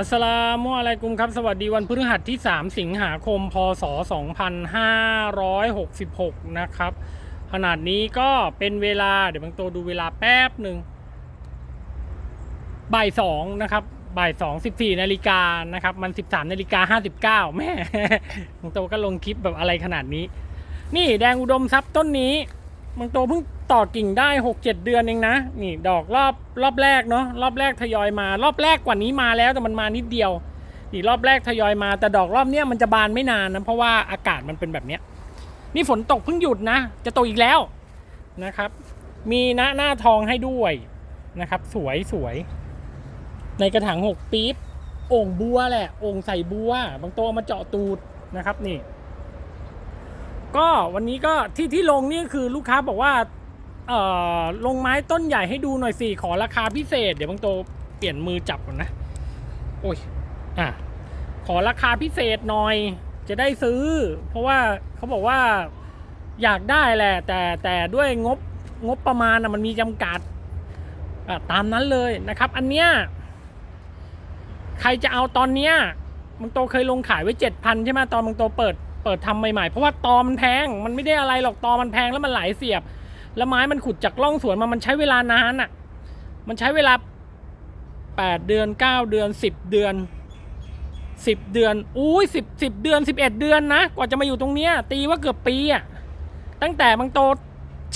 อัสลามุอะลัยกุมครับ สวัสดีวันพฤหัสที่ 3 สิงหาคม พศ 2566 นะครับ ขนาดนี้ก็เป็นเวลา เดี๋ยวบางตัวดูเวลาแป๊บหนึ่งบ่ายสองนะครับบ่ายสองสิบสี่นาฬิกานะครับ มันสิบสามนาฬิกาห้าสิบเก้าแม่บางตัวก็ลงคลิปแบบอะไรขนาดนี้ นี่แดงอุดมทรัพย์ต้นนี้ บางตัวเพิ่งต่อกิ่งได้หกเจ็ดเดือนเองนะ นี่ดอกรอบรอบแรกเนาะรอบแรกทยอยมา รอบแรกกว่านี้มาแล้วแต่มันมานิดเดียวนี่รอบแรกทยอยมาแต่ดอกรอบเนี้ยมันจะบานไม่นานนะเพราะว่าอากาศมันเป็นแบบเนี้ยนี่ฝนตกเพิ่งหยุดนะ จะตกอีกแล้วนะครับ มีหน้าหน้าทองให้ด้วยนะครับ สวยสวย ในกระถางหกปี๊บโอ่งบัวแหละโอ่งใส่บัว บางตัวมาเจาะตูดนะครับนี่ ก็วันนี้ก็ที่ที่ลงนี่คือลูกค้าบอกว่าเอ่อลงไม้ต้นใหญ่ให้ดูหน่อยสิขอราคาพิเศษ เดี๋ยวบางตัวเปลี่ยนมือจับก่อนนะโอ้ยอะขอราคาพิเศษหน่อย จะได้ซื้อ เพราะว่าเขาบอกว่าอยากได้แหละ แต่แต่ด้วยงบงบประมาณนะมันมีจำกัดตามนั้นเลยนะครับ อันเนี้ยใครจะเอาตอนเนี้ยบางโตเคยลงขายไว้เจ็ดพันใช่ไหมตอนบางโตเปิด เปิดทำใหม่ๆ เพราะว่าตอมันแพง มันไม่ได้อะไรหรอกตอมันแพงแล้วมันหลายเสียบ แล้วไม้มันขุดจากร่องสวนมา มันใช้เวลานานอะ่ะ มันใช้เวลาแปดเดือนเก้าเดือนสิบเดือนสิบเดือน อุ้ยสิบสิบเดือนสิบเอ็ดเดือนนะ กว่าจะมาอยู่ตรงเนี้ย ตีว่าเกือบปีอะ่ะ ตั้งแต่บางโต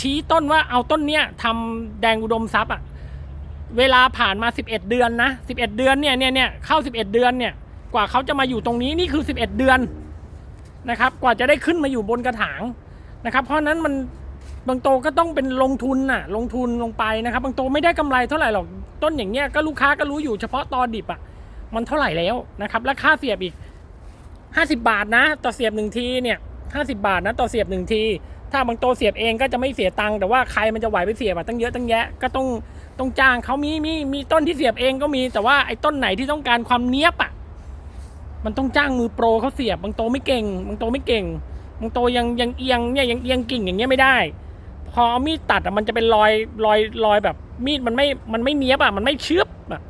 ชี้ต้นว่าเอาต้นเนี้ยทำแดงอุดมทรัพย์อะ่ะ เวลาผ่านมาสิบเอ็ดเดือนนะสิบเอ็ดเดือนเนี่ยเนี่ยเนี่ยเข้าสิบเอ็ดเดือนเนี่ย กว่าเขาจะมาอยู่ตรงนี้นี่คือสิบเอ็ดเดือน นะครับ กว่าจะได้ขึ้นมาอยู่บนกระถางนะครับ เพราะนั้นมันบางโตก็ต้องเป็นลงทุนน่ะ ลงทุนลงไปนะครับ บางโตไม่ได้กำไรเท่าไหร่หรอกต้นอย่างเงี้ยก็ลูกค้าก็รู้อยู่เฉพาะตอนดิบอะมันเท่าไหร่แล้วนะครับ และค่าเสียบอีก 50 บาทนะ ต่อเสียบหนึ่งทีเนี่ย50 บาทนะต่อเสียบหนึ่งที ถ้าบางโตเสียบเองก็จะไม่เสียตังค์แต่ว่าใครมันจะไหวไปเสียบอะตั้งเยอะตั้งแยะก็ต้องต้องจ้างเขามีมีมีต้นที่เสียบเองก็มีแต่ว่าไอ้ต้นไหนที่ต้องการความเนี้ยบอะ มันต้องจ้างมือโปรเขาเสียบบางโตไม่เก่งบางโตไม่เก่งบางโตยังยังเอียงเนี่ยยังเอียงกิ่งอย่างเงี้ยไม่ได้ พอเอามีดตัดอะมันจะเป็นรอยรอยรอยแบบ มีดมันไม่มันไม่เนี้ยบอะมันไม่เชือบอะ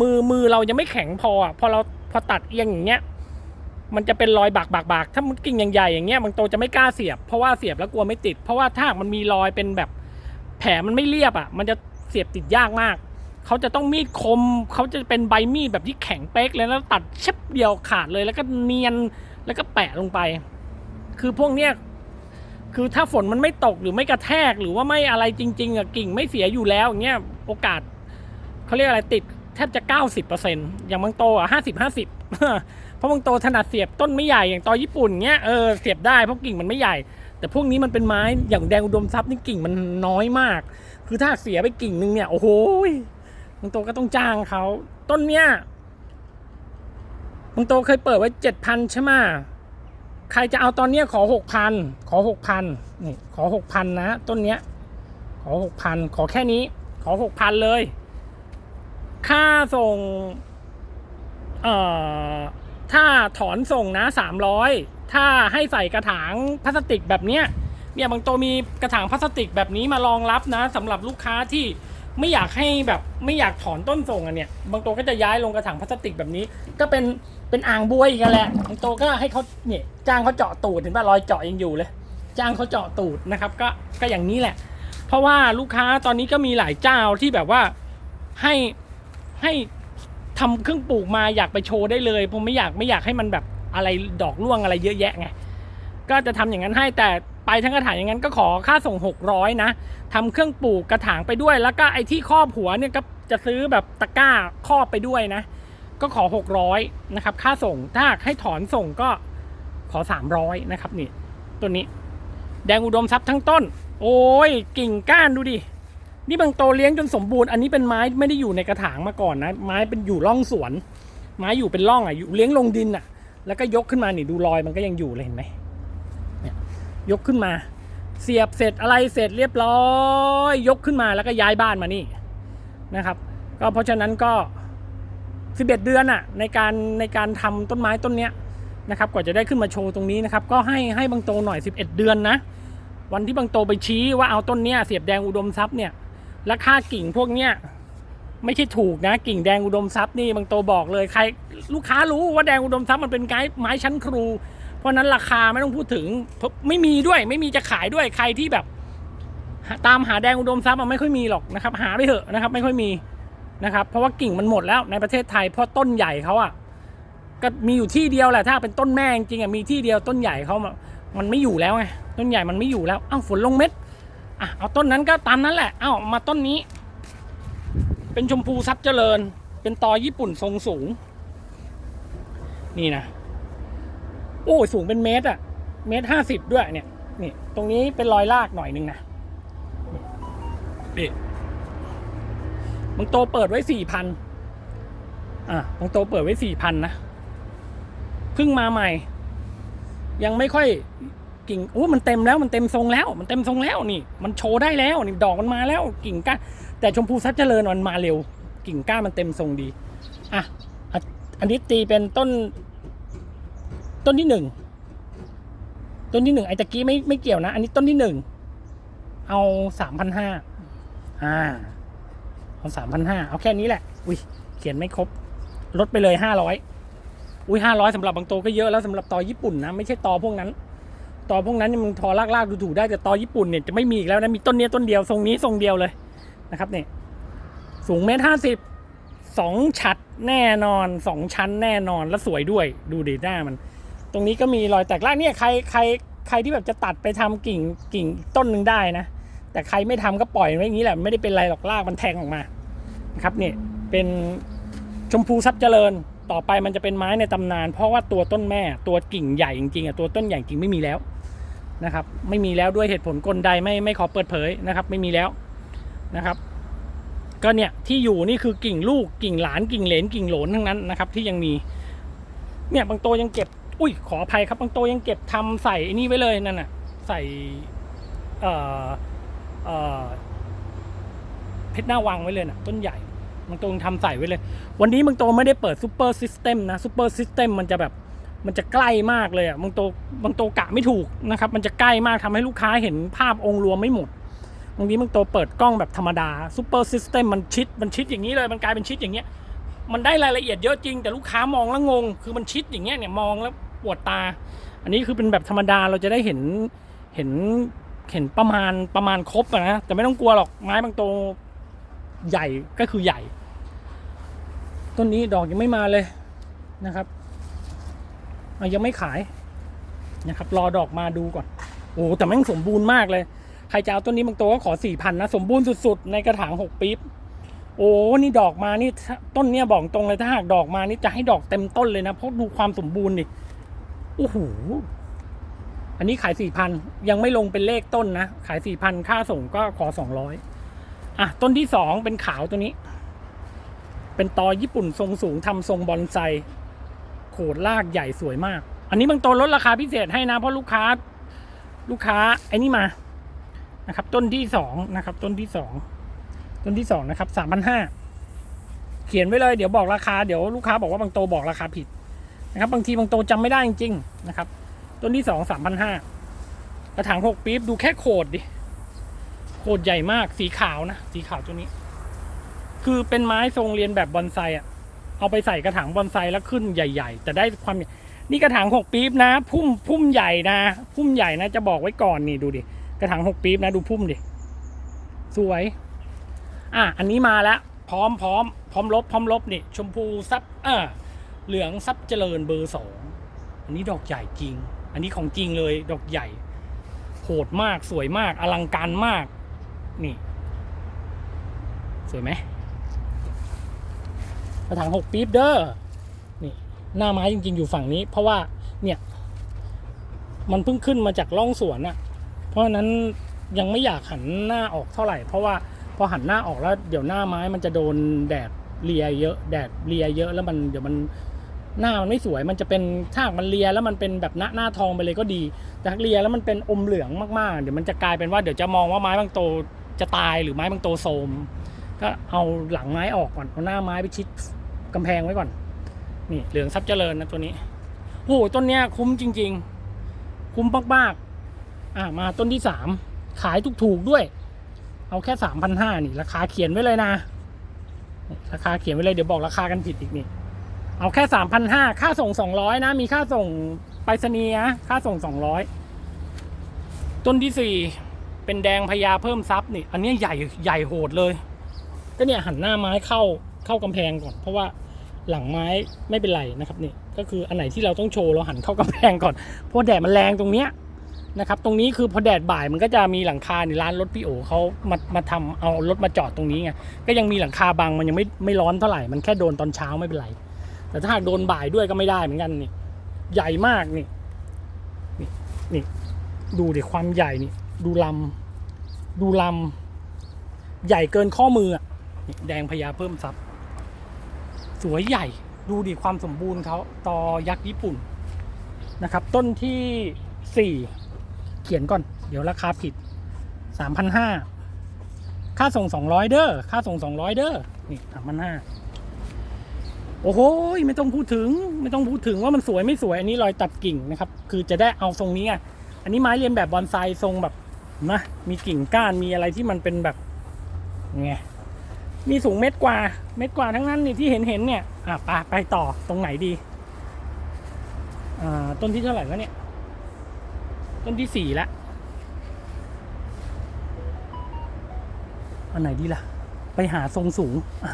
มือมือเรายังไม่แข็งพออะพอเราพอตัดเอียงอย่างเงี้ยมันจะเป็นรอยบากบากบากถ้ามันกิ่งอย่ใหญ่อย่างเงี้ยบางโตจะไม่กล้าเสียบเพราะว่าเสียบแล้วกลัวไม่ติด เพราะว่าถ้ามันมีรอยเป็นแบบแผลมันไม่เรียบอะ มันจะเสียบติดยากมาก เขาจะต้องมีดคม เขาจะเป็นใบมีดแบบที่แข็งเป๊กเลยแล้วตัดเชบเดียวขาดเลยแล้วก็เนียนแล้วก็แปะลงไป คือพวกเนี้ยคือถ้าฝนมันไม่ตกหรือไม่กระแทกหรือว่าไม่อะไรจริงๆอะกิ่งไม่เสียอยู่แล้วอย่างเงี้ยโอกาสเขาเรียกอะไรติดแทบจะ 90%อย่างบางโตอะ50 50เพราะบางโตถนัดเสียบต้นไม่ใหญ่อย่างตอญี่ปุ่นเงี้ยเออเสียบได้เพราะกิ่งมันไม่ใหญ่ แต่พวกนี้มันเป็นไม้อย่างแดงอุดมทรัพย์นี่กิ่งมันน้อยมาก คือถ้าเสียไปกิ่งนึงเนี่ยโอ้โห บางโตก็ต้องจ้างเขา ต้นเนี้ยบางโตเคยเปิดไว้เจ็ดพันใช่ไหมใครจะเอาตอนเนี้ยขอหกพันขอหกพันนี่ขอหกพันนะต้นเนี้ย ขอหกพันขอแค่นี้ ขอหกพันเลย ค่าส่งเอ่อถ้าถอนส่งนะสามร้อยถ้าให้ใส่กระถางพลาสติกแบบเนี้ยเนี่ยบางตัวมีกระถางพลาสติกแบบนี้มารองรับนะสำหรับลูกค้าที่ ไม่อยากให้แบบไม่อยากถอนต้นส่งอะเนี่ยบางตัวก็จะย้ายลงกระถางพลาสติกแบบนี้ ก็เป็นเป็นอ่างบวยกันแหละบางตัวก็ให้เขาเนี่ยจ้างเขาเจาะตูดเห็นป่ะรอยเจาะยังอยู่เลย จ้างเขาเจาะตูดนะครับ ก็ก็อย่างนี้แหละ เพราะว่าลูกค้าตอนนี้ก็มีหลายเจ้าที่แบบว่าให้ให้ทำเครื่องปลูกมาอยากไปโชว์ได้เลยผมไม่อยากไม่อยากให้มันแบบอะไรดอกร่วงอะไรเยอะแยะไงก็จะทำอย่างนั้นให้แต่ ไปทั้งกระถางอย่างนั้นก็ขอค่าส่ง 600 นะทำเครื่องปลูกกระถางไปด้วย แล้วก็ไอ้ที่ครอบหัวเนี่ยก็จะซื้อแบบตะกร้าครอบไปด้วยนะ ก็ขอ 600นะครับค่าส่งถ้าให้ถอนส่งก็ขอ 300นะครับนี่ตัวนี้ แดงอุดมทรัพย์ทั้งต้น โอ้ยกิ่งก้านดูดินี่บางโตเลี้ยงจนสมบูรณ์อันนี้เป็นไม้ไม่ได้อยู่ในกระถางมาก่อนนะ ไม้เป็นอยู่ร่องสวน ไม้อยู่เป็นร่องอะอยู่เลี้ยงลงดินอะ แล้วก็ยกขึ้นมานี่ดูรอยมันก็ยังอยู่เลยเห็นไหม ยกขึ้นมา เสียบเสร็จอะไรเสร็จเรียบร้อย ยกขึ้นมาแล้วก็ย้ายบ้านมานี่นะครับ ก็เพราะฉะนั้นก็ 11 เดือนอะในการในการทำต้นไม้ต้นเนี้ยนะครับกว่าจะได้ขึ้นมาโชว์ตรงนี้นะครับ ก็ให้ให้บางโตหน่อย 11 เดือนนะ วันที่บางโตไปชี้ว่าเอาต้นเนี้ยเสียบแดงอุดมทรัพย์เนี่ยและค่ากิ่งพวกเนี้ยไม่ใช่ถูกนะกิ่งแดงอุดมทรัพย์นี่บางโตบอกเลยใคร ลูกค้ารู้ว่าแดงอุดมทรัพย์มันเป็นไม้ไม้ชั้นครู ราะนั้นราคาไม่ต้องพูดถึงไม่มีด้วย ไม่มีจะขายด้วยใครที่แบบ ตามหาแดงอุดมทรัพย์มันไม่ค่อยมีหรอกนะครับ หาไปเถอะนะครับ ไม่ค่อยมีนะครับ เพราะว่ากิ่งมันหมดแล้วในประเทศไทยเพราะต้นใหญ่เขาอะก็มีอยู่ที่เดียวแหละถ้าเป็นต้นแม่จริงอะมีที่เดียวต้นใหญ่เขามันไม่อยู่แล้วไงต้นใหญ่มันไม่อยู่แล้วอ้าวฝนลงเม็ดอะเอาต้นนั้นก็ตามนั้นแหละเอ้ามาต้นนี้ เป็นชมพูซับเจริญ เป็นตอญี่ปุ่นทรงสูง นี่นะ โอ้สูงเป็นเมตรอะเมตรห้าสิบด้วยเนี่ยนี่ตรงนี้เป็นรอยลากหน่อยนึงนะนี่บางโตเปิดไว้สี่พันอะบางโตเปิดไว้สี่พันนะเพิ่งมาใหม่ ยังไม่ค่อยกิ่งโอ้มันเต็มแล้วมันเต็มทรงแล้ว มันเต็มทรงแล้วนี่ มันโชว์ได้แล้วนี่ดอกมันมาแล้วกิ่งก้านแต่ชมพูซับเจริญมันมาเร็ว กิ่งก้านมันเต็มทรงดีอะอันนี้ตีเป็นต้น ต้นที่หนึ่งต้นที่หนึ่งไอ้ตะกี้ไม่ไม่เกี่ยวนะ อันนี้ต้นที่หนึ่งเอาสามพันห้าอ่าเอาสามพันห้าเอาแค่นี้แหละ อุ้ยเขียนไม่ครบ ลดไปเลยห้าร้อยอุ้ยห้าร้อยสำหรับบางโตก็เยอะแล้วสำหรับตอญี่ปุ่นนะไม่ใช่ตอพวกนั้นตอพวกนั้นมึงทอลากๆดูถูได้แต่ตอญี่ปุ่นเนี่ยจะไม่มีอีกแล้วนะมีต้นเนี้ยต้นเดียวทรงนี้ทรงเดียวเลยนะครับเนี่ยสูงเมตรห้าสิบสองฉัดแน่นอนสองชั้นแน่นอนแล้วสวยด้วย ดูดีหน้ามัน ตรงนี้ก็มีรอยแตกรากเนี่ยใครใครใครที่แบบจะตัดไปทำกิ่งกิ่งต้นหนึ่งได้นะ แต่ใครไม่ทำก็ปล่อยไว้อย่างนี้แหละไม่ได้เป็นไรหรอกรากมันแทงออกมานะครับเนี่ยเป็นชมพูซับเจริญต่อไปมันจะเป็นไม้ในตำนาน เพราะว่าตัวต้นแม่ตัวกิ่งใหญ่จริงๆอะตัวต้นใหญ่จริงไม่มีแล้วนะครับไม่มีแล้วด้วยเหตุผลกลใดไม่ไม่ขอเปิดเผยนะครับไม่มีแล้วนะครับ ก็เนี่ยที่อยู่นี่คือกิ่งลูกกิ่งหลานกิ่งเหลนกิ่งโหลนทั้งนั้นนะครับที่ยังมีเนี่ยบางโตยังเก็บ อุ้ยขออภัยครับบางโตยังเก็บทำใส่ไอ้นี่ไว้เลยนั่นน่ะ ใส่เอ่อเอ่อเพชรหน้าวังไว้เลยน่ะ ต้นใหญ่บางตยังทำใส่ไว้เลย วันนี้บางโตไม่ได้เปิดซูเปอร์ซิสเต็มนะซูเปอร์ซิสเต็มมันจะแบบมันจะใกล้มากเลยอะบางโตบางโตกะไม่ถูกนะครับ มันจะใกล้มากทำให้ลูกค้าเห็นภาพองค์รวมไม่หมดบางทีบางโตเปิดกล้องแบบธรรมดาซูเปอร์ซิสเต็มมันชิดมันชิดอย่างนี้เลยมันกลายเป็นชิดอย่างเงี้ยมันได้รายละเอียดเยอะจริงแต่ลูกค้ามองแล้วงง คือมันชิดอย่างเงี้ยเนี่ยมองแล้ว ปวดตา อันนี้คือเป็นแบบธรรมดาเราจะได้เห็นเห็นเห็นประมาณประมาณครบนะแต่ไม่ต้องกลัวหรอกไม้บางโตใหญ่ก็คือใหญ่ ต้นนี้ดอกยังไม่มาเลยนะครับยังไม่ขายนะครับ รอดอกมาดูก่อน โอ้แต่แม่งสมบูรณ์มากเลย ใครจะเอาต้นนี้บางตัวก็ขอสี่พันนะ สมบูรณ์สุดๆ ในกระถางหกปี๊บโอ้นี่ดอกมานี่ต้นเนี้ยบอกตรงเลยถ้าหากดอกมานี่จะให้ดอกเต็มต้นเลยนะเพราะดูความสมบูรณ์ดิ โอ้โห อันนี้ขายสี่พันยังไม่ลงเป็นเลขต้นนะ ขายสี่พันค่าส่งก็ขอสองร้อยอะ ต้นที่สองเป็นขาวตัวนี้ เป็นตอญี่ปุ่นทรงสูงทำทรงบอนไซโขดลากใหญ่สวยมาก อันนี้บางตัวลดราคาพิเศษให้นะ เพราะลูกค้า ลูกค้าไอ้นี่มานะครับ ต้นที่สองนะครับ ต้นที่สองต้นที่สองนะครับสามพันห้าเขียนไว้เลยเดี๋ยวบอกราคาเดี๋ยวลูกค้าบอกว่าบางโตบอกราคาผิด นะครับบางทีบางโตจำไม่ได้จริงๆนะครับ ต้นที่สองสามพันห้ากระถางหกปี๊บดูแค่โขดดิโขดใหญ่มากสีขาวนะสีขาวตัวนี้ คือเป็นไม้ทรงเรียนแบบบอนไซอะ เอาไปใส่กระถางบอนไซแล้วขึ้นใหญ่ ๆ แต่ได้ความนี่กระถางหกปี๊บนะ พุ่มพุ่มใหญ่นะ พุ่มใหญ่นะ จะบอกไว้ก่อนนี่ดูดิกระถางหกปี๊บนะดูพุ่มดิสวย อะอันนี้มาแล้ว พร้อมพร้อมพร้อมลบพร้อมลบนี่ ชมพูซับเอ่า เหลืองซับเจริญเบอร์สองอันนี้ดอกใหญ่จริง อันนี้ของจริงเลยดอกใหญ่ โหดมากสวยมากอลังการมาก นี่ สวยไหมกระถางหกปี๊บเด้อนี่หน้าไม้จริง ๆ อยู่ฝั่งนี้ เพราะว่าเนี่ย มันเพิ่งขึ้นมาจากร่องสวนอะเพราะฉะนั้นยังไม่อยากหันหน้าออกเท่าไหร่ เพราะว่าพอหันหน้าออกแล้วเดี๋ยวหน้าไม้มันจะโดนแดดเลียเยอะแดดเลียเยอะแล้วมันเดี๋ยวมัน หน้ามันไม่สวยมันจะเป็นถ้ากมันเลียแล้วมันเป็นแบบหน้าหน้าทองไปเลยก็ดี แต่ถ้าเลียแล้วมันเป็นอมเหลืองมากๆ เดี๋ยวมันจะกลายเป็นว่าเดี๋ยวจะมองว่าไม้บางโตจะตายหรือไม้บางโตโทมก็เอาหลังไม้ออกก่อนเอาหน้าไม้ไปชิดกำแพงไว้ก่อน นี่เหลืองซับเจริญนะตัวนี้โอ้โหต้นเนี้ยคุ้มจริง ๆ คุ้มมากๆอ่ามาต้นที่สามขายถูกๆด้วย เอาแค่สามพันห้านี่ ราคาเขียนไว้เลยนะ ราคาเขียนไว้เลยเดี๋ยวบอกราคากันผิดอีกนี่ เอาแค่สามพันห้าค่าส่งสองร้อยนะ มีค่าส่งไปรษณีย์นะค่าส่งสองร้อยต้นที่สี่เป็นแดงพญาเพิ่มซับนี่ อันนี้ใหญ่ใหญ่โหดเลย ก็เนี่ยหันหน้าไม้เข้าเข้ากำแพงก่อน เพราะว่าหลังไม้ไม่เป็นไรนะครับนี่ก็คืออันไหนที่เราต้องโชว์เราหันเข้ากำแพงก่อนเพราะแดดมันแรงตรงเนี้ยนะครับ ตรงนี้คือพอแดดบ่ายมันก็จะมีหลังคาในร้านรถพี่โอเขามามาทำเอารถมาจอดตรงนี้ไงก็ยังมีหลังคาบังมันยังไม่ไม่ร้อนเท่าไหร่มันแค่โดนตอนเช้าไม่เป็นไร แต่ถ้าโดนบ่ายด้วยก็ไม่ได้เหมือนกันนี่ ใหญ่มากนี่นี่นี่ดูดิความใหญ่นี่ ดูลำดูลำใหญ่เกินข้อมืออะแดงพญาเพิ่มซับสวยใหญ่ดูดิความสมบูรณ์เขาตอยักษ์ญี่ปุ่นนะครับ ต้นที่สี่เขียนก่อน เดี๋ยวราคาผิดสามพันห้าค่าส่งสองร้อยเด้อค่าส่งสองร้อยเด้อนี่สามพันห้า โอ้โหไม่ต้องพูดถึง ไม่ต้องพูดถึงว่ามันสวยไม่สวยอันนี้รอยตัดกิ่งนะครับ คือจะได้เอาทรงนี้ไงอันนี้ไม้เรียนแบบบอนไซทรงแบบนะมีกิ่งก้านมีอะไรที่มันเป็นแบบไงมีสูงเม็ดกว่า เม็ดกว่าทั้งนั้นนี่ที่เห็นเห็นเนี่ยอะไปไปต่อตรงไหนดีอ่าต้นที่เท่าไหร่วะเนี่ย ต้นที่สี่ละอันไหนดีล่ะ ไปหาทรงสูงอะ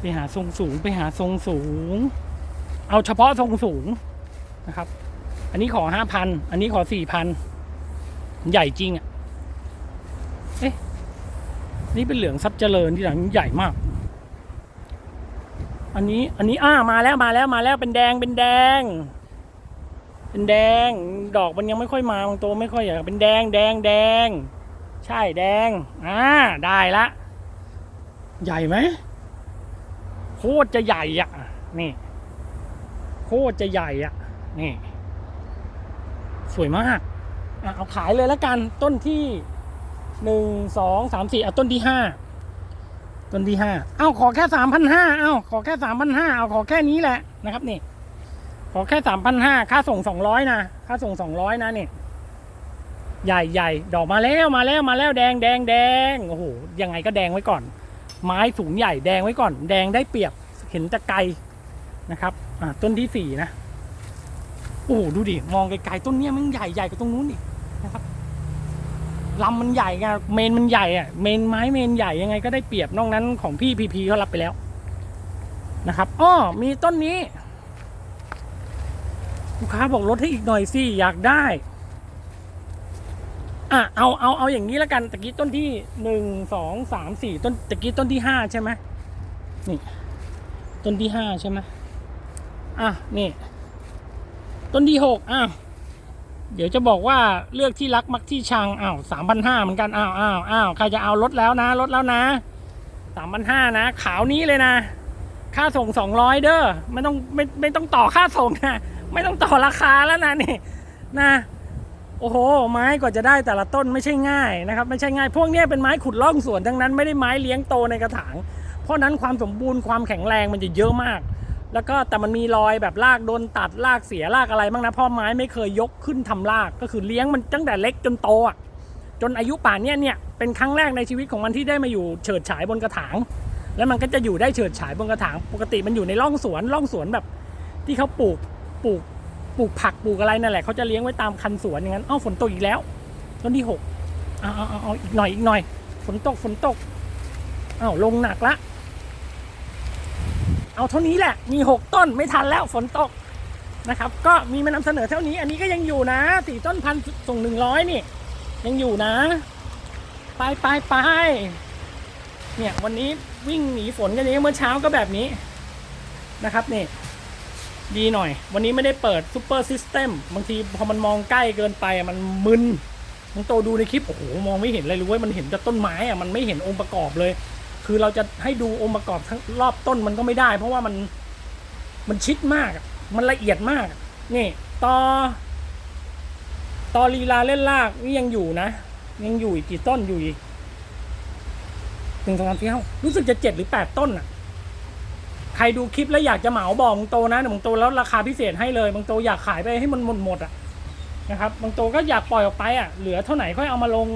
ไปหาทรงสูงไปหาทรงสูง เอาเฉพาะทรงสูงนะครับ อันนี้ขอห้าพันอันนี้ขอสี่พันใหญ่จริงอะเอ๊ะนี่เป็นเหลืองซับเจริญที่หลังใหญ่มาก อันนี้อันนี้อ้ามาแล้วมาแล้วมาแล้วเป็นแดงเป็นแดง เป็นแดง ดอกมันยังไม่ค่อยมาบางตัวไม่ค่อยอยากเป็นแดงแดงแดง ใช่แดงอ่าได้ละ ใหญ่ไหม โคตรจะใหญ่อะนี่ โคตรจะใหญ่อะนี่ สวยมากอะเอาขายเลยแล้วกันต้นที่หนึ่งสองสามสี่เอาต้นที่ห้าต้นที่ห้าเอาขอแค่สามพันห้าเอาขอแค่สามพันห้าเอาขอแค่นี้แหละนะครับนี่ ขอแค่สามพันห้าค่าส่งสองร้อยนะค่าส่งสองร้อยนะนี่ใหญ่ใหญ่ดอกมาแล้วมาแล้วมาแล้วแดงแดงแดงโอ้โหยังไงก็แดงไว้ก่อน ไม้สูงใหญ่แดงไว้ก่อน แดงได้เปรียบเห็นแต่ไกลนะครับต้นที่สี่นะโอ้ดูดิมองไกลๆต้นเนี้ยมันใหญ่ใหญ่กว่าตรงนู้นอีกนะครับลำมันใหญ่ไงเมนมันใหญ่อะเมนไม้เมนใหญ่ยังไงก็ได้เปรียบนอกนั้นของพี่พีพีเขารับไปแล้วนะครับอ้อมีต้นนี้ ลูกค้าบอกลดให้อีกหน่อยสิอยากได้ อะเอาเอาเอาอย่างนี้แล้วกันตะกี้ต้นที่หนึ่งสองสามสี่ต้นตะกี้ต้นที่ห้าใช่ไหมนี่ต้นที่ห้าใช่ไหมอะนี่ต้นที่หกอ้าวเดี๋ยวจะบอกว่าเลือกที่รักมักที่ชังอ้าวสามพันห้าเหมือนกันอ้าวอ้าวอ้าวใครจะเอาลดแล้วนะลดแล้วนะสามพันห้านะ ขาวนี้เลยนะ ค่าส่งสองร้อยเด้อไม่ต้องไม่ไม่ต้องต่อค่าส่งนะไม่ต้องต่อราคาแล้วนะนี่นะ โอ้โห ไม้กว่าจะได้แต่ละต้นไม่ใช่ง่ายนะครับ ไม่ใช่ง่าย พวกนี้เป็นไม้ขุดล่องสวนทั้งนั้นไม่ได้ไม้เลี้ยงโตในกระถาง เพราะนั้นความสมบูรณ์ความแข็งแรงมันจะเยอะมาก แล้วก็แต่มันมีรอยแบบรากโดนตัดรากเสียรากอะไรบ้างนะเพ่อไม้ไม่เคยยกขึ้นทำรากก็คือเลี้ยงมันตั้งแต่เล็กจนโตอะจนอายุป่านเนี้ยเนี่ยเป็นครั้งแรกในชีวิตของมันที่ได้มาอยู่เฉิดฉายบนกระถาง แล้วมันก็จะอยู่ได้เฉิดฉายบนกระถาง ปกติมันอยู่ในร่องสวนร่องสวนแบบที่เขาปลูกปลูก ปลูกผักปลูกอะไรนั่นแหละเขาจะเลี้ยงไว้ตามคันสวนอย่างนั้นอ้าวฝนตกอีกแล้ว ต้นที่หกเอาเอาเอาเอาอีกหน่อยอีกหน่อย ฝนตกฝนตกเอ้าลงหนักละ เอาเท่านี้แหละ มีหกต้นไม่ทันแล้วฝนตกนะครับ ก็มีมานำเสนอเท่านี้ อันนี้ก็ยังอยู่นะสี่ต้นพันส่งหนึ่งร้อยนี่ ยังอยู่นะ ไปไปไปเนี่ยวันนี้วิ่งหนีฝนกันอย่างเมื่อเช้าก็แบบนี้นะครับนี่ ดีหน่อย วันนี้ไม่ได้เปิดซูเปอร์ซิสเต็มบางทีพอมันมองใกล้เกินไปมันมึนมึงโตดูในคลิปโอ้โหมองไม่เห็นอะไรเลยเว้ยมันเห็นแต่ต้นไม้อะมันไม่เห็นองค์ประกอบเลย คือเราจะให้ดูองค์ประกอบทั้งรอบต้นมันก็ไม่ได้ เพราะว่ามันมันชิดมาก มันละเอียดมาก นี่ต่อต่อลีลาเล่นลากนี่ยังอยู่นะ ยังอยู่อีกกี่ต้นอยู่อีกหนึ่งสองสามสี่ห้ารู้สึกจะเจ็ดหรือแปดต้นอะ ใครดูคลิปแล้วอยากจะเหมาบอกบางโตนะเดี๋ยวบางโตแล้วราคาพิเศษให้เลยบางโตอยากขายไปให้มันหมดหมดอะนะครับบางโตก็อยากปล่อยออกไปอะเหลือเท่าไหร่ค่อยเอามาลง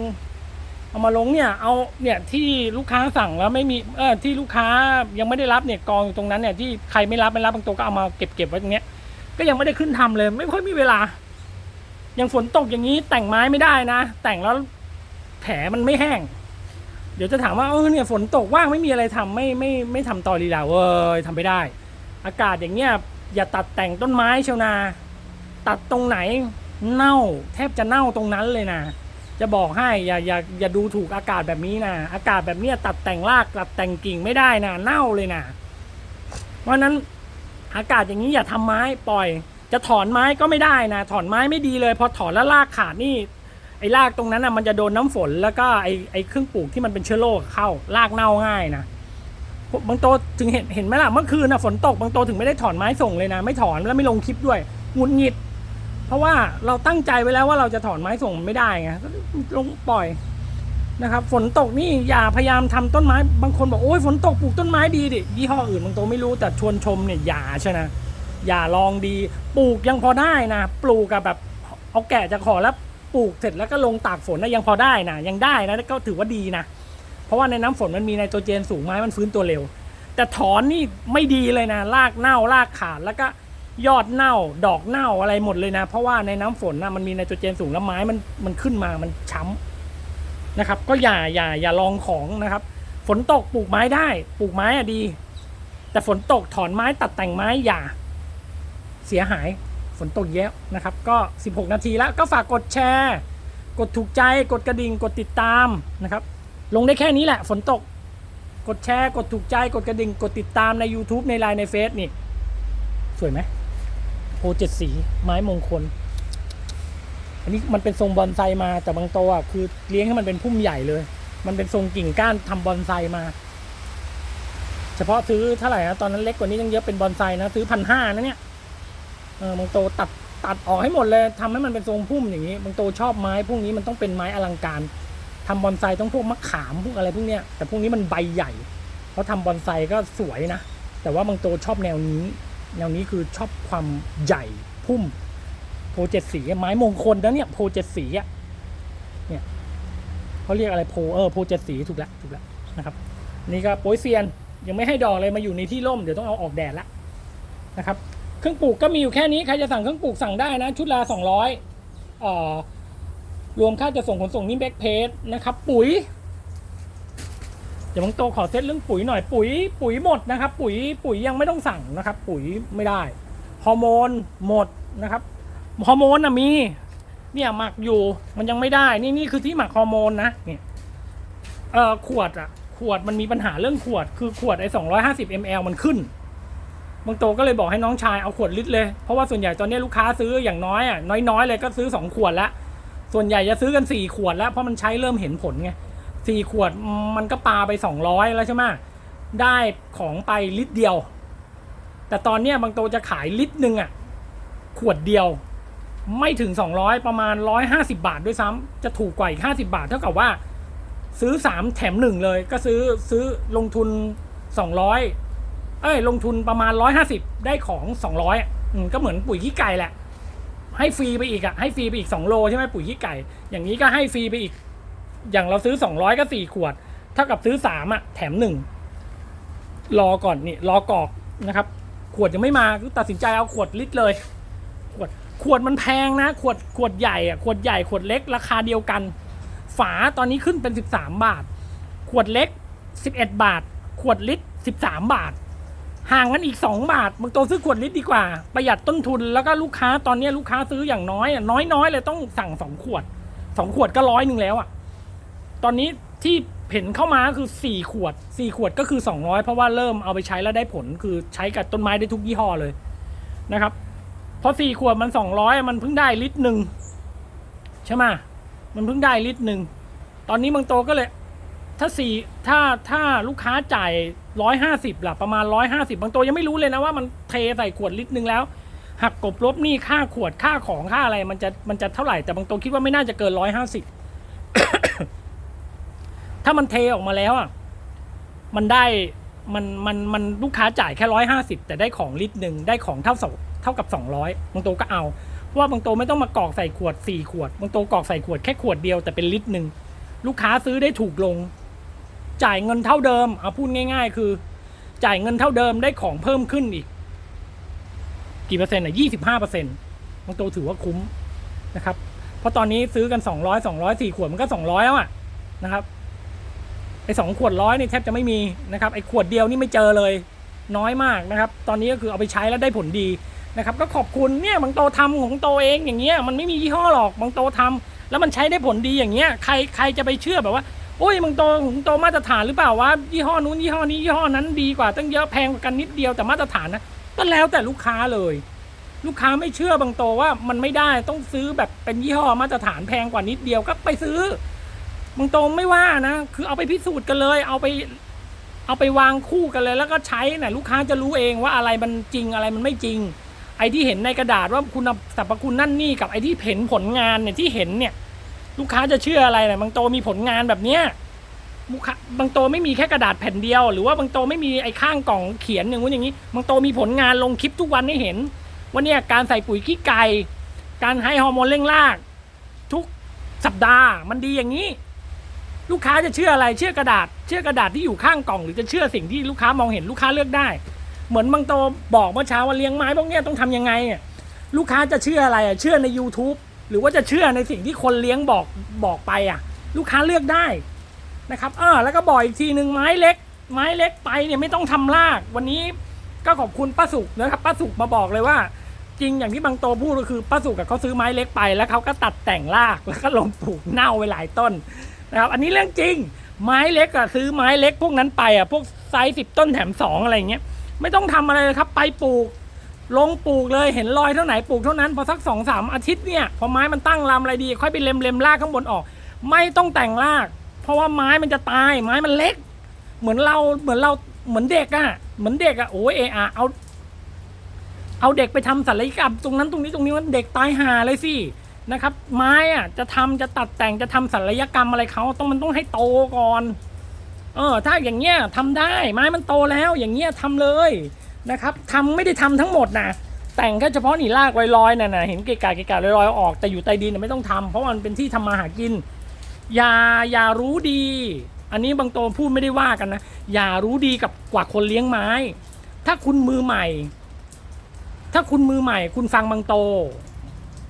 เอามาลงเนี่ย เอาเนี่ยที่ลูกค้าสั่งแล้วไม่มีเออที่ลูกค้ายังไม่ได้รับเนี่ยกองอยู่ตรงนั้นเนี่ยที่ใครไม่รับไม่รับบางตัวก็เอามาเก็บเก็บไว้ตรงเนี้ยก็ยังไม่ได้ขึ้นทำเลย ไม่ค่อยมีเวลายังฝนตกอย่างนี้แต่งไม้ไม่ได้นะ แต่งแล้วแผลมันไม่แห้ง เดี๋ยวจะถามว่าเออเนี่ยฝนตกว่างไม่มีอะไรทำไม่ไม่ไม่ทำตอรีลาเว้ยทำไม่ได้ อากาศอย่างเงี้ยอย่าตัดแต่งต้นไม้เชียวนา ตัดตรงไหนเน่า แทบจะเน่าตรงนั้นเลยนะ จะบอกให้อย่าอย่าอย่าดูถูกอากาศแบบนี้นะอากาศแบบเนี้ยตัดแต่งรากตัดแต่งกิ่งไม่ได้นะเน่าเลยนะเพราะฉะนั้นอากาศอย่างนี้อย่าทำไม้ปล่อย จะถอนไม้ก็ไม่ได้นะ ถอนไม้ไม่ดีเลย พอถอนแล้วรากขาดนี่ ไอ้รากตรงนั้นนะมันจะโดนน้ำฝนแล้วก็ไอ้ไอ้เครื่องปลูกที่มันเป็นเชื้อโรคเข้ารากเน่าง่ายนะบางโตถึงเห็นเห็นไหมล่ะเมื่อคืนนะฝนตกบางโตถึงไม่ได้ถอนไม้ส่งเลยนะ ไม่ถอนแล้วไม่ลงคลิปด้วยหงุดหงิด เพราะว่าเราตั้งใจไว้แล้วว่าเราจะถอนไม้ส่งไม่ได้ไงก็ลงปล่อยนะครับฝนตกนี่อย่าพยายามทำต้นไม้ บางคนบอกโอ้ยฝนตกปลูกต้นไม้ดีดิยี่ห้ออื่นบางตัวไม่รู้แต่ชวนชมเนี่ยอย่าใช่นะอย่าลองดี ปลูกยังพอได้นะ ปลูกกับแบบเอาแกะจะขอแล้ว ปลูกเสร็จแล้วก็ลงตากฝนนะยังพอได้นะยังได้นะก็ถือว่าดีนะ เพราะว่าในน้ำฝนมันมีไนโตรเจนสูงไม้มันฟื้นตัวเร็ว แต่ถอนนี่ไม่ดีเลยนะรากเน่ารากขาดแล้วก็ยอดเน่าดอกเน่าอะไรหมดเลยนะ เพราะว่าในน้ำฝนนะมันมีไนโตรเจนสูงแล้วไม้มันมันขึ้นมามันช้ำนะครับ ก็อย่าอย่าอย่าลองของนะครับ ฝนตกปลูกไม้ได้ ปลูกไม้อะดี แต่ฝนตกถอนไม้ตัดแต่งไม้อย่าเสียหาย นตกเยอะนะครับ ก็ 16 นาทีแล้วก็ฝากกดแชร์ กดถูกใจกดกระดิ่งกดติดตามนะครับ ลงได้แค่นี้แหละฝนตกกดแชร์กดถูกใจกดกระดิ่งกดติดตามใน YouTube ในไลน์ในเฟซนี่ สวยไหมโพเจ็ดสี ไม้มงคล อันนี้มันเป็นทรงบอนไซมาแต่บางตัวอะคือเลี้ยงให้มันเป็นพุ่มใหญ่เลย มันเป็นทรงกิ่งก้านทำบอนไซมา เฉพาะซื้อเท่าไหร่นะตอนนั้นเล็กกว่านี้ยังเยอะเป็นบอนไซนะ ซื้อพันห้านะเนี่ย ออบางโตวตัดตัดออกให้หมดเลยทำให้มันเป็นทรงพุ่มอย่างนี้บางโตวชอบไม้ พวกนี้มันต้องเป็นไม้อลังการทำบอนไซต้องพวกมะขามพวกอะไรพวกเนี้ยแต่พวกนี้มันใบใหญ่เพราะทำบอนไซก็สวยนะ แต่ว่าบางโตวชอบแนวนี้ แนวนี้คือชอบความใหญ่พุ่ม โพเจ็ดสีไม้มงคลนะเนี่ยโพเจ็ดสีอะเนี่ยเขาเรียกอะไรโพเออโพเจ็ดสีถูกแล้วถูกแล้วนะครับ นี่ก็โป้ยเซียนยังไม่ให้ดอกเลยมาอยู่ในที่ร่มเดี๋ยวต้องเอาออกแดดละนะครับ เครื่องปลูกก็มีอยู่แค่นี้ ใครจะสั่งเครื่องปลูกสั่งได้นะ ชุดละสองร้อยรวมค่าจะส่งขนส่งนี่แบ็กเพจนะครับ ปุ๋ยเดี๋ยวมังโตขอเซตเรื่องปุ๋ยหน่อยปุ๋ย ปุ๋ยหมดนะครับ ปุ๋ยปุ๋ยยังไม่ต้องสั่งนะครับ ปุ๋ยไม่ได้ฮอร์โมนหมดนะครับฮอร์โมนนะมี เนี่ยหมักอยู่มันยังไม่ได้ นี่นี่คือที่หมักฮอร์โมนนะเนี่ยเอ่อขวดอะขวดมันมีปัญหาเรื่องขวด คือขวดไอ้สองร้อยห้าสิบมลมันขึ้น บางโตก็เลยบอกให้น้องชายเอาขวดลิตรเลย เพราะว่าส่วนใหญ่ตอนนี้ลูกค้าซื้ออย่างน้อยอะน้อยๆเลยก็ซื้อสองขวดละส่วนใหญ่จะซื้อกันสี่ขวดแล้วเพราะมันใช้เริ่มเห็นผลไงสี่ขวดมันก็ปาไปสองร้อยแล้วใช่ไหมได้ของไปลิตรเดียว แต่ตอนเนี้ยบางโตจะขายลิตรหนึ่งอะขวดเดียว ไม่ถึงสองร้อยประมาณร้อยห้าสิบาทด้วยซ้ำจะถูกกว่าอีกห้าสิบาท เท่ากับว่าซื้อสามแถมหนึ่งเลย ก็ซื้อซื้อลงทุนสองร้อย เอ้ยลงทุนประมาณร้อยห้าสิบได้ของสองร้อยก็เหมือนปุ๋ยขี้ไก่แหละ ให้ฟรีไปอีกอะให้ฟรีไปอีกสองโลใช่ไหมปุ๋ยขี้ไก่ อย่างนี้ก็ให้ฟรีไปอีก อย่างเราซื้อสองร้อยก็สี่ขวด เท่ากับซื้อสามอะแถมหนึ่งรอก่อนนี่รอกอกนะครับ ขวดยังไม่มาก็ตัดสินใจเอาขวดลิตรเลย ขวดขวดมันแพงนะ ขวดขวดใหญ่อะขวดใหญ่ขวดเล็กราคาเดียวกัน ฝาตอนนี้ขึ้นเป็นสิบสามบาท ขวดเล็กสิบเอ็ดบาท ขวดลิตรสิบสามบาท ห่างกันอีกสองบาทบางโตซื้อขวดลิตรดีกว่า ประหยัดต้นทุนแล้วก็ลูกค้าตอนนี้ลูกค้าซื้ออย่างน้อยน้อะน้อยเลยต้องสั่งสองขวดสองขวดก็ร้อยหนึ่งแล้วอะตอนนี้ที่เห็นเข้ามาคือสี่ขวดสี่ขวดก็คือสองร้อยเพราะว่าเริ่มเอาไปใช้แล้วได้ผลคือใช้กับต้นไม้ได้ทุกยี่ห้อเลยนะครับเพราะสี่ขวดมันสองร้อยมันเพิ่งได้ลิตรหนึ่งใช่ไหมมันเพิ่งได้ลิตรหนึ่งตอนนี้บางโตก็เลย ถ้าสี่ถ้าถ้าลูกค้าจ่ายร้อยห้าสิบล่ะประมาณร้อยห้าสิบบางโตยังไม่รู้เลยนะว่ามันเทใส่ขวดลิตรหนึ่งแล้ว หักกบลบหนี่ค่าขวดค่าของค่าอะไร มันจะมันจะเท่าไหร่แต่บางโตคิดว่าไม่น่าจะเกินร้อยห้าสิบถ้ามันเทออกมาแล้วอะมันได้มันมันมันลูกค้าจ่ายแค่ร้อยห้าสิบแต่ได้ของลิตรหนึ่งได้ของเท่าสองเท่ากับสองร้อยบางโตก็เอาเพราะว่าบางโตไม่ต้องมากรอกใส่ขวดสี่ขวด บางโตกรอกใส่ขวดแค่ขวดเดียวแต่เป็นลิตรหนึ่งลูกค้าซื้อได้ถูกลง จ่ายเงินเท่าเดิมเอาพูดง่าย ๆ คือ จ่ายเงินเท่าเดิมได้ของเพิ่มขึ้นอีก กี่เปอร์เซ็นต์อะยี่สิบห้าเปอร์เซ็นต์บางตัวถือว่าคุ้มนะครับ เพราะตอนนี้ซื้อกันสองร้อยสองร้อยสี่ขวดมันก็สองร้อยแล้วอะนะครับไอ้สองขวดร้อยนี่แทบจะไม่มีนะครับไอ้ขวดเดียวนี่ไม่เจอเลยน้อยมากนะครับ ตอนนี้ก็คือเอาไปใช้แล้วได้ผลดีนะครับ ก็ขอบคุณเนี่ยบางโตทำของโตเองอย่างเงี้ยมันไม่มียี่ห้อหรอกบางโตทำแล้วมันใช้ได้ผลดีอย่างเงี้ยใครใครจะไปเชื่อแบบว่า โอ้ยบางโตของโตมาตรฐานหรือเปล่าวะยี่ห้อนู้นยี่ห้อนี้ยี่ห้อนั้นดีกว่าตั้งเยอะแพงกว่ากันนิดเดียวแต่มาตรฐานนะก็แล้วแต่ลูกค้าเลย ลูกค้าไม่เชื่อบางโตว่ามันไม่ได้ต้องซื้อแบบเป็นยี่ห้อมาตรฐานแพงกว่านิดเดียวก็ไปซื้อบางโตไม่ว่านะ คือเอาไปพิสูจน์กันเลย เอาไปเอาไปวางคู่กันเลย แล้วก็ใช้นะ่ะลูกค้าจะรู้เองว่าอะไรมันจริงอะไรมันไม่จริง ไอ้ที่เห็นในกระดาษว่าคุณสรรพคุณนั่นนี่กับไอ้ที่เห็นผลงานเนี่ยที่เห็นเนี่ย ลูกค้าจะเชื่ออะไรนะบางโตมีผลงานแบบเนี้ยลูกค้าบางโตไม่มีแค่กระดาษแผ่นเดียว หรือว่าบางโตไม่มีไอ้ข้างกล่องเขียนอย่างนู้นอย่างนี้ บางโตมีผลงานลงคลิปทุกวันให้เห็นว่าเนี่ยการใส่ปุ๋ยขี้ไก่การให้ฮอร์โมนเร่งราก ทุกสัปดาห์มันดีอย่างนี้ ลูกค้าจะเชื่ออะไรเชื่อกระดาษ เชื่อกระดาษที่อยู่ข้างกล่อง หรือจะเชื่อสิ่งที่ลูกค้ามองเห็นลูกค้าเลือกได้ เหมือนบางโตบอกเมื่อเช้าว่าเลี้ยงไม้พวกเนี้ยต้องทำยังไงอะลูกค้าจะเชื่ออะไรอะเชื่อใน YouTube หรือว่าจะเชื่อในสิ่งที่คนเลี้ยงบอกบอกไปอะ ลูกค้าเลือกได้นะครับเออแล้วก็บอกอีกทีหนึ่งไม้เล็ก ไม้เล็กไปเนี่ยไม่ต้องทำราก วันนี้ก็ขอบคุณป้าสุกนะครับป้าสุกมาบอกเลยว่า จริงอย่างที่บางโตพูดก็คือป้าสุกกับเขาซื้อไม้เล็กไป แล้วเขาก็ตัดแต่งรากแล้วก็ลงปลูกเน่าไว้หลายต้นนะครับอันนี้เรื่องจริงไม้เล็กอะซื้อไม้เล็กพวกนั้นไปอะพวกไซส์สิบต้นแถมสองอะไรเงี้ยไม่ต้องทำอะไรเลยครับ ไปปลูก ลงปลูกเลยเห็นรอยเท่าไหนปลูกเท่านั้นพอสักสองสามอาทิตย์เนี่ยพอไม้มันตั้งลำอะไรดี ค่อยไปเล็มเล็มรากข้างบนออก ไม่ต้องแต่งราก เพราะว่าไม้มันจะตายไม้มันเล็ก เหมือนเราเหมือนเราเหมือนเด็กอะเหมือนเด็กอะโอ้ยเออะเอา เอาเด็กไปทำศัลยกรรมตรงนั้นตรงนี้ตรงนี้มันเด็กตายหาเลยสินะครับ ไม้อะจะทำจะตัดแต่งจะทำศัลยกรรมอะไรเขาต้องมันต้องให้โตก่อน เออ ถ้าอย่างเงี้ยทำได้ ไม้มันโตแล้วอย่างเงี้ยทำเลย นะครับทำไม่ได้ทำทั้งหมดนะแต่งแค่เฉพาะหนี่รากลอยๆน่ะนะเห็นเกะกะเกะกะลอยๆออกแต่อยู่ใต้ดินน่ะไม่ต้องทำเพราะมันเป็นที่ทำมาหากิน อย่าอย่ารู้ดี อันนี้บางโตพูดไม่ได้ว่ากันนะอย่ารู้ดีกับกว่าคนเลี้ยงไม้ ถ้าคุณมือใหม่ ถ้าคุณมือใหม่ คุณฟังบางโต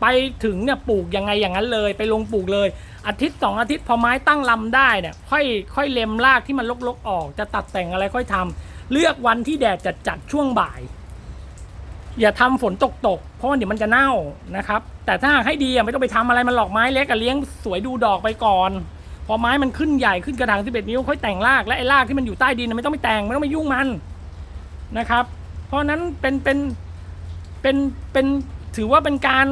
ไปถึงเนี่ยปลูกยังไงอย่างนั้นเลย ไปลงปลูกเลย อาทิตย์สองอาทิตย์พอไม้ตั้งลำได้เนี่ยค่อยค่อยเล็มรากที่มันลกๆออก จะตัดแต่งอะไรค่อยทำ เลือกวันที่แดดจัดจัดช่วงบ่าย อย่าทำฝนตกตกเพราะว่าเดี๋ยวมันจะเน่านะครับ แต่ถ้าให้ดีอะไม่ต้องไปทำอะไรมันหลอกไม้เล็กอะเลี้ยงสวยดูดอกไปก่อน พอไม้มันขึ้นใหญ่ขึ้นกระถาง 11 นิ้วค่อยแต่งรากและไอ้รากที่มันอยู่ใต้ดินนะไม่ต้องไปแต่งไม่ต้องไปยุ่งมันนะครับ เพราะนั้นเป็นเป็นเป็นเป็นถือว่าเป็นการ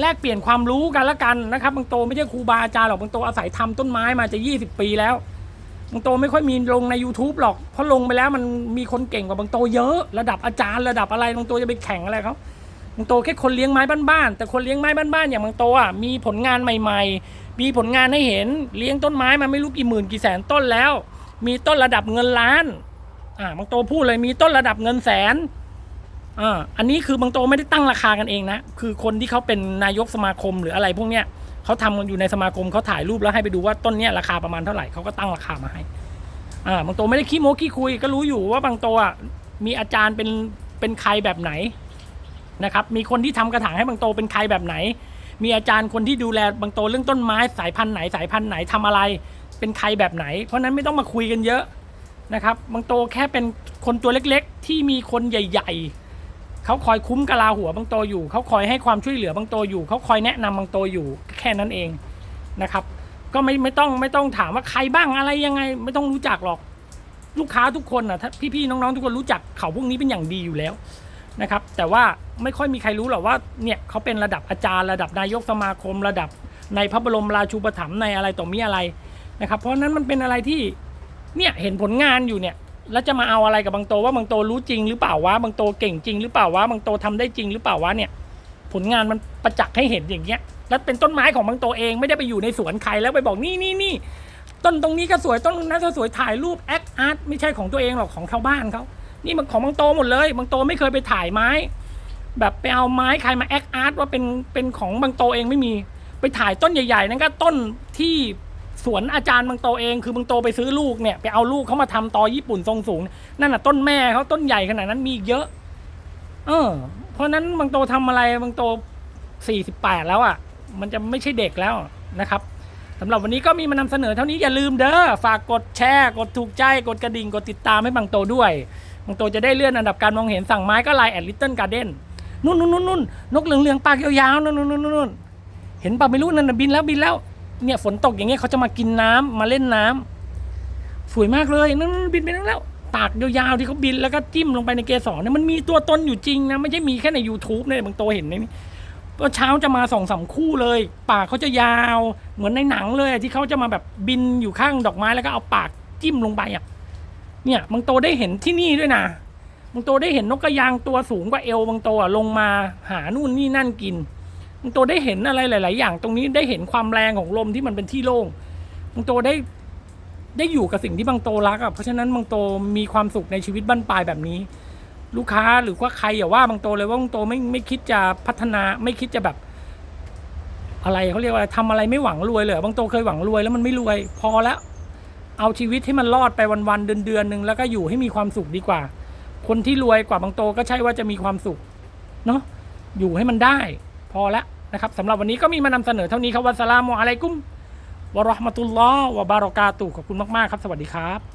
แลกเปลี่ยนความรู้กันละกันนะครับบางโตไม่ใช่ครูบาอาจารย์หรอกบางโตอาศัยทำต้นไม้มาจะ 20 ปีแล้ว บางโตไม่ค่อยมีลงใน YouTube หรอก เพราะลงไปแล้วมันมีคนเก่งกว่าบางโตเยอะ ระดับอาจารย์ระดับอะไรบางโตจะไปแข่งอะไรเขาบางโตแค่คนเลี้ยงไม้บ้านๆแต่คนเลี้ยงไม้บ้านๆอย่างบางโตอะมีผลงานใหม่ ๆ มีผลงานให้เห็นเลี้ยงต้นไม้มาไม่รู้กี่หมื่นกี่แสนต้นแล้ว มีต้นระดับเงินล้านอ่าบางโตพูดเลยมีต้นระดับเงินแสนอ่าอันนี้คือบางโตไม่ได้ตั้งราคากันเองนะคือคนที่เขาเป็นนายกสมาคมหรืออะไรพวกเนี้ย เขาทำกันอยู่ในสมาคมเขาถ่ายรูปแล้วให้ไปดูว่าต้นเนี้ยราคาประมาณเท่าไหร่เขาก็ตั้งราคามาให้อ่าบางโตไม่ได้ขี้โม้ขี้คุยก็รู้อยู่ว่าบางตอะมีอาจารย์เป็นเป็นใครแบบไหนนะครับมีคนที่ทำกระถางให้บางโตเป็นใครแบบไหน มีอาจารย์คนที่ดูแลบางโตเรื่องต้นไม้สายพันธุ์ไหนสายพันธุ์ไหนทำอะไร เป็นใครแบบไหน เพราะฉะนั้นไม่ต้องมาคุยกันเยอะนะครับบางโตแค่เป็นคนตัวเล็กๆ ที่มีคนใหญ่ ๆ เขาคอยคุ้มกะลาหัวบางโตอยู่ เขาคอยให้ความช่วยเหลือบางโตอยู่ เขาคอยแนะนำบางโตอยู่แค่นั้นเองนะครับ ก็ไม่ไม่ต้องไม่ต้องถามว่าใครบ้างอะไรยังไง ไม่ต้องรู้จักหรอกลูกค้าทุกคนอะถ้าพี่ๆน้องๆทุกคนรู้จักเขาพวกนี้เป็นอย่างดีอยู่แล้วนะครับ แต่ว่าไม่ค่อยมีใครรู้หรอกว่าเนี่ยเขาเป็นระดับอาจารย์ระดับนายกสมาคม ระดับในพระบรมราชูปถัมภ์ในอะไรต่อมีอะไรนะครับ เพราะนั้นมันเป็นอะไรที่เนี่ยเห็นผลงานอยู่เนี่ย แล้วจะมาเอาอะไรกับบางโตว่าบางโตรู้จริงหรือเปล่าวะบางโตเก่งจริงหรือเปล่าวะบางโตทำได้จริงหรือเปล่าวะเนี่ย ผลงานมันประจักษ์ให้เห็นอย่างเงี้ย แล้วเป็นต้นไม้ของบางโตเองไม่ได้ไปอยู่ในสวนใครแล้วไปบอกนี่นี่นี่ต้นตรงนี้ก็สวยต้นนั้นก็สวยถ่ายรูปแอคอาร์ตไม่ใช่ของตัวเองหรอกของชาวบ้านเขานี่มันของบางโตหมดเลยบางโตไม่เคยไปถ่ายไม้ แบบไปเอาไม้ใครมาแอคอาร์ตว่าเป็นเป็นของบางโตเองไม่มีไปถ่ายต้นใหญ่ ๆ นั่นก็ต้นที่ สวนอาจารย์บางโตเองคือบางโตไปซื้อลูกเนี่ยไปเอาลูกเขามาทำตอญี่ปุ่นทรงสูง นั่นน่ะต้นแม่เขาต้นใหญ่ขนาดนั้นมีเยอะ เออ เพราะนั้นบางโตทำอะไรบางโตสี่สิบแปดแล้วอะ มันจะไม่ใช่เด็กแล้วนะครับสำหรับวันนี้ก็มีมานำเสนอเท่านี้อย่าลืมเด้อฝากกดแชร์ กดถูกใจกดกระดิ่งกดติดตามให้บางโตด้วยบางโตจะได้เลื่อนอันดับการมองเห็นสั่งไม้ก็ไลน์แอดลิตเติ้ลการ์เด้นนู่นนู่นนู่นนู่นนกเหลืองๆปากยาวๆนู่นนู่นนู่นนู่นเห็นปะไม่รู้นั่นนะบินแล้วบินแล้ว เนี่ยฝนตกอย่างเงี้ยเขาจะมากินน้ำมาเล่นน้ำสวยมากเลยนั่นบินไปนั่นแล้วปากยาวๆที่เขาบินแล้วก็จิ้มลงไปในเกสรเนี่ยมันมีตัวตนอยู่จริงนะไม่ใช่มีแค่ใน YouTube เนี่ยบางตัวเห็นไหมตอนเช้าจะมาสองสามคู่เลย ปากเขาจะยาวเหมือนในหนังเลยที่เขาจะมาแบบบินอยู่ข้างดอกไม้แล้วก็เอาปากจิ้มลงไปอะเนี่ยบางตัวได้เห็นที่นี่ด้วยนะบางตัวได้เห็นนกกระยางตัวสูงกว่าเอวบางตัวลงมาหานู่นนี่นั่นกิน ตัวได้เห็นอะไรหลาย ๆ อย่าง ตรงนี้ได้เห็นความแรงของลมที่มันเป็นที่โล่งบางตัวได้ได้อยู่กับสิ่งที่บางโตรักอะเพราะฉะนั้นบางโตมีความสุขในชีวิตบ้านปลายแบบนี้ ลูกค้าหรือว่าใครอย่าว่าบางโตเลยว่าบางโตไม่ไม่คิดจะพัฒนาไม่คิดจะแบบ อะไรเขาเรียกว่าอะไรทำอะไรไม่หวังรวยเลยบางโตเคยหวังรวยแล้วมันไม่รวย พอแล้วเอาชีวิตให้มันรอดไปวัน ๆ เดือนเดือนๆหนึ่งแล้วก็อยู่ให้มีความสุขดีกว่า คนที่รวยกว่าบางโตก็ใช่ว่าจะมีความสุขเนาะอยู่ให้มันได้ พอแล้ว นะครับสำหรับวันนี้ก็มีมานำเสนอเท่านี้ครับวัสสลามุอะลัยกุมวะราะห์มะตุลลอฮ์วะบารอกาตุขอบคุณมากๆครับ สวัสดีครับ